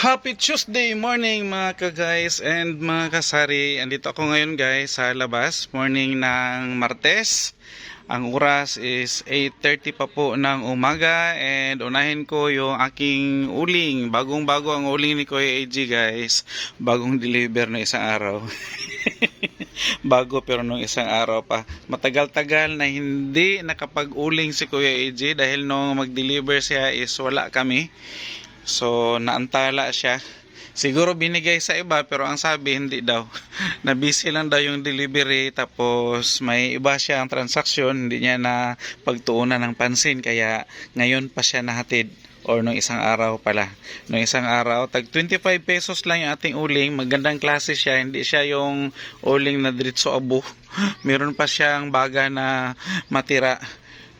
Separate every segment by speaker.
Speaker 1: Happy Tuesday morning mga ka-guys and mga kasari. Andito ako ngayon guys sa labas. Morning ng Martes. Ang oras is 8.30 pa po ng umaga and unahin ko yung aking uling. Bagong bago ang uling ni Kuya AG guys. Bagong deliver na isang araw. bago pero nung isang araw pa. Matagal-tagal na hindi nakapag-uling si Kuya AG dahil nung mag-deliver siya is wala kami. So, naantala siya. Siguro binigay sa iba pero ang sabi hindi daw. na busy lang daw yung delivery tapos may iba siya ang transaksyon hindi niya na pagtuunan ng pansin kaya ngayon pa siya nahatid or nung isang araw pala. Nung isang araw, tag 25 pesos lang yung ating uling. Magandang klase siya. Hindi siya yung uling na diretso abo. Meron pa siyang baga na matira.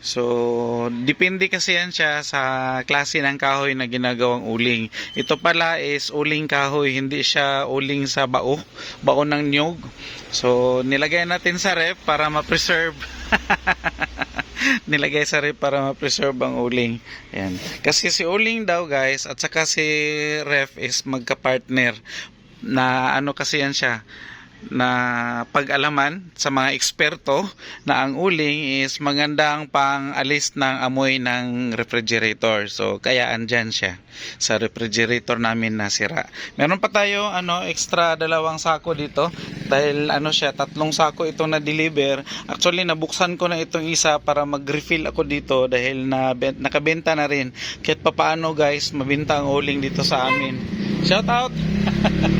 Speaker 1: So, depende kasi yan siya sa klase ng kahoy na ginagawang uling. Ito pala is uling kahoy, hindi siya uling sa bao, bao ng nyog. So, nilagay natin sa ref para ma-preserve. nilagay sa ref para ma-preserve ang uling. Ayan. Kasi si uling daw guys, at saka si ref is magka-partner na ano kasi yan siya na pag-alaman sa mga eksperto na ang uling is magandang pang-alis ng amoy ng refrigerator. So, kaya andyan siya sa refrigerator namin na sira. Meron pa tayo ano, extra dalawang sako dito dahil ano siya, tatlong sako itong na-deliver. Actually, nabuksan ko na itong isa para mag-refill ako dito dahil na nakabenta na rin. Kahit papaano guys, mabinta ang uling dito sa amin. Shout out!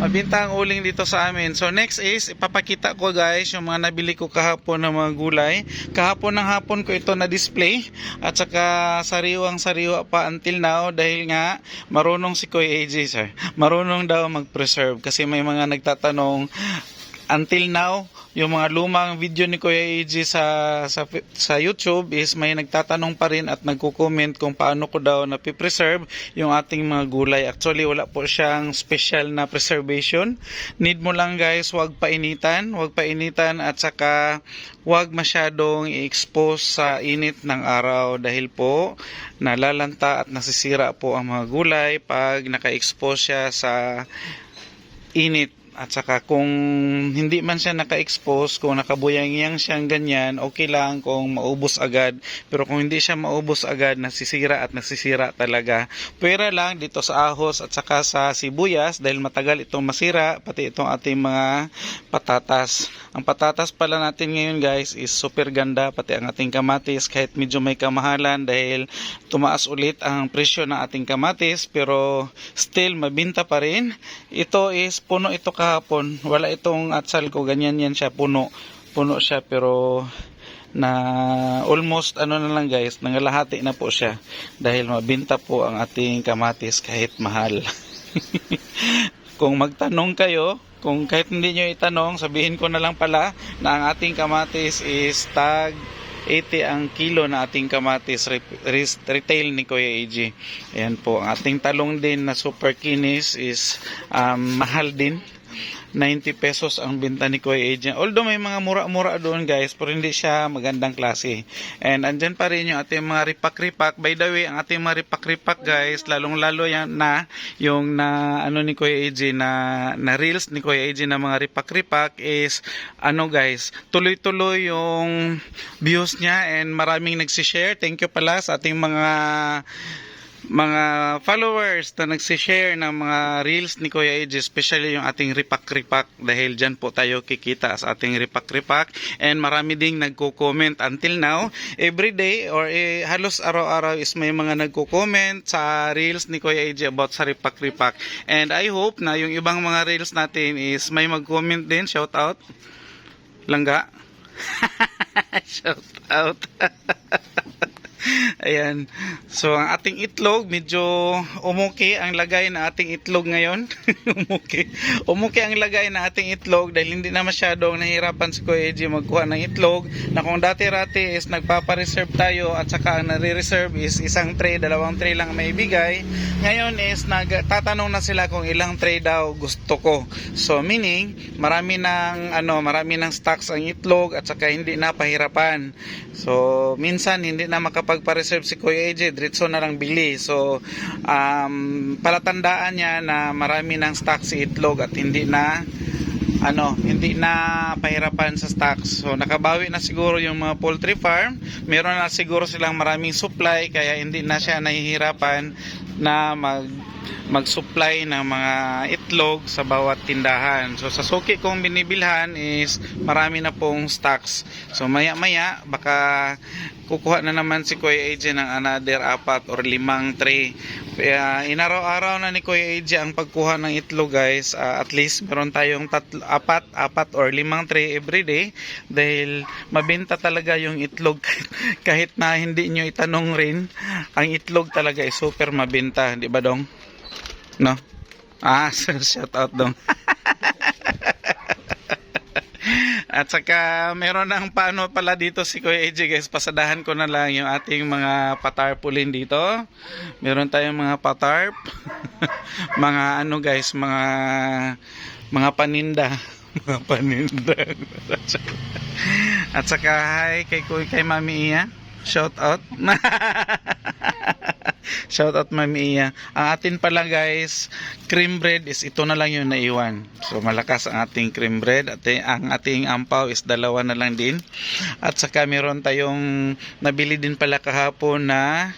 Speaker 1: mabinta ang uling dito sa amin. So next is ipapakita ko guys yung mga nabili ko kahapon ng mga gulay. Kahapon ng hapon ko ito na display at saka sariwang sariwa pa until now dahil nga marunong si Kuya AJ sir. Marunong daw mag-preserve kasi may mga nagtatanong until now yung mga lumang video ni Kuya AJ sa, sa, sa YouTube is may nagtatanong pa rin at nagko-comment kung paano ko daw na preserve yung ating mga gulay. Actually, wala po siyang special na preservation. Need mo lang guys, wag painitan, wag painitan at saka wag masyadong i-expose sa init ng araw dahil po nalalanta at nasisira po ang mga gulay pag naka-expose siya sa init at saka kung hindi man siya naka-expose, kung nakabuyang-yang siyang ganyan, okay lang kung maubos agad. Pero kung hindi siya maubos agad, nasisira at nasisira talaga. Pwera lang dito sa ahos at saka sa sibuyas dahil matagal itong masira, pati itong ating mga patatas. Ang patatas pala natin ngayon guys is super ganda, pati ang ating kamatis kahit medyo may kamahalan dahil tumaas ulit ang presyo ng ating kamatis pero still mabinta pa rin. Ito is puno ito kahapon. Wala itong atsal ko. Ganyan yan siya. Puno. Puno siya pero na almost ano na lang guys. Nangalahati na po siya. Dahil mabinta po ang ating kamatis kahit mahal. Kung magtanong kayo, kung kahit hindi nyo itanong, sabihin ko na lang pala na ang ating kamatis is tag 80 ang kilo na ating kamatis re- re- retail ni Kuya AG. Ayan po, ang ating talong din na super kinis is um, mahal din. 90 pesos ang binta ni Kuya AG. Although may mga mura-mura doon guys, pero hindi siya magandang klase. And andyan pa rin yung ating mga ripak-ripak. By the way, ang ating mga ripak-ripak guys, lalong-lalo yan na yung na ano ni Kuya AG na na reels ni Kuya AG na mga ripak-ripak is ano guys, tuloy-tuloy yung views niya and maraming nagsishare. Thank you pala sa ating mga mga followers na nagsishare ng mga reels ni Kuya AJ, especially yung ating ripak-ripak dahil dyan po tayo kikita sa ating ripak-ripak. And marami ding nagko-comment until now. Every day or eh, halos araw-araw is may mga nagko-comment sa reels ni Kuya AJ about sa ripak-ripak. And I hope na yung ibang mga reels natin is may mag-comment din. Shout out. Langga. Shout out Ayan. So, ang ating itlog, medyo umuki ang lagay na ating itlog ngayon. umuki. Umuki ang lagay na ating itlog dahil hindi na masyadong nahirapan si Kuya Eji magkuha ng itlog. Na kung dati-rati is nagpapareserve tayo at saka ang nare-reserve is isang tray, dalawang tray lang may bigay. ngayon is nagtatanong na sila kung ilang tray daw gusto ko. So meaning, marami ng ano, marami ng stocks ang itlog at saka hindi na pahirapan. So minsan hindi na makapagpa-reserve si Kuya AJ, diretso na lang bili. So um, palatandaan niya na marami ng stocks si itlog at hindi na ano, hindi na pahirapan sa stocks. So nakabawi na siguro yung mga poultry farm. Meron na siguro silang maraming supply kaya hindi na siya nahihirapan na mag mag-supply ng mga itlog sa bawat tindahan. So sa suki kong binibilhan is marami na pong stocks. So maya-maya baka kukuha na naman si Kuya AJ ng another apat or limang tray. Kaya inaraw-araw na ni Kuya AJ ang pagkuha ng itlog guys. Ah, at least meron tayong tatlo, apat, apat or limang tray every day dahil mabenta talaga yung itlog kahit na hindi nyo itanong rin ang itlog talaga ay super mabenta, di ba dong? No? Ah, shout out dong. At saka meron ng paano pala dito si Kuya AJ guys. Pasadahan ko na lang yung ating mga patarpulin dito. Meron tayong mga patarp. mga ano guys, mga mga paninda. mga paninda. At saka hi kay Kuya kay Mami Iya. Shout out. Shout out Mami Iya. Ang atin pala guys, cream bread is ito na lang yung naiwan. So malakas ang ating cream bread at eh, ang ating ampaw is dalawa na lang din. At saka meron tayong nabili din pala kahapon na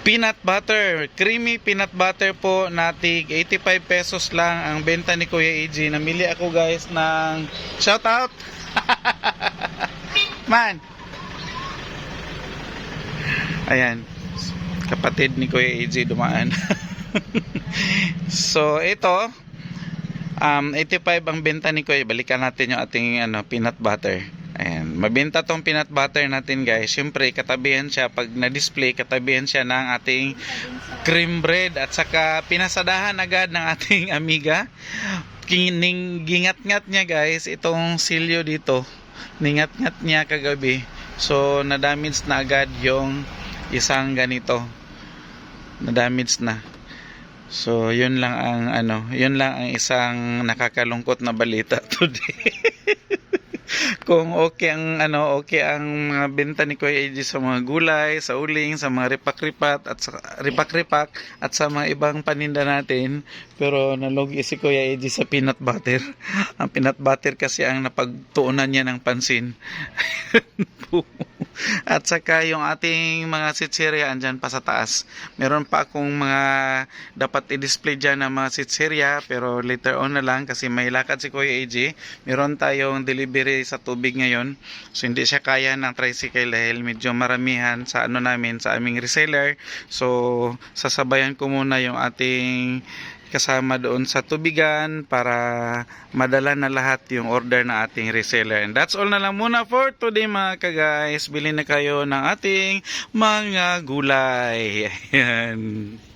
Speaker 1: peanut butter. Creamy peanut butter po natig 85 pesos lang ang benta ni Kuya AJ. Namili ako guys ng shout out. Man. Ayan. Kapatid ni Kuya AJ dumaan. so, ito um 85 ang benta ni Kuya. Balikan natin yung ating ano peanut butter. Ayan, mabenta tong peanut butter natin guys. Siyempre, katabihan siya pag na-display, katabihan siya ng ating cream bread at saka pinasadahan agad ng ating amiga. Kining gingat-ngat niya guys itong silyo dito. Ningat-ngat niya kagabi. So, na-damage na agad yung isang ganito. Na-damage na. So, yun lang ang ano, yun lang ang isang nakakalungkot na balita today. Kung okay ang ano, okay ang mga benta ni Kuya AJ sa mga gulay, sa uling, sa mga ripak-ripat at sa ripak-ripak at sa mga ibang paninda natin, pero nalugi si Kuya AJ sa peanut butter. ang peanut butter kasi ang napagtuunan niya ng pansin. At saka yung ating mga sitserya andyan pa sa taas. Meron pa akong mga dapat i-display dyan ng mga sitserya pero later on na lang kasi may lakad si Kuya AJ. Meron tayong delivery sa tubig ngayon. So hindi siya kaya ng tricycle dahil medyo maramihan sa ano namin sa aming reseller. So sasabayan ko muna yung ating kasama doon sa tubigan para madala na lahat yung order ng ating reseller. And that's all na lang muna for today mga ka-guys. Bili na kayo ng ating mga gulay. Ayan.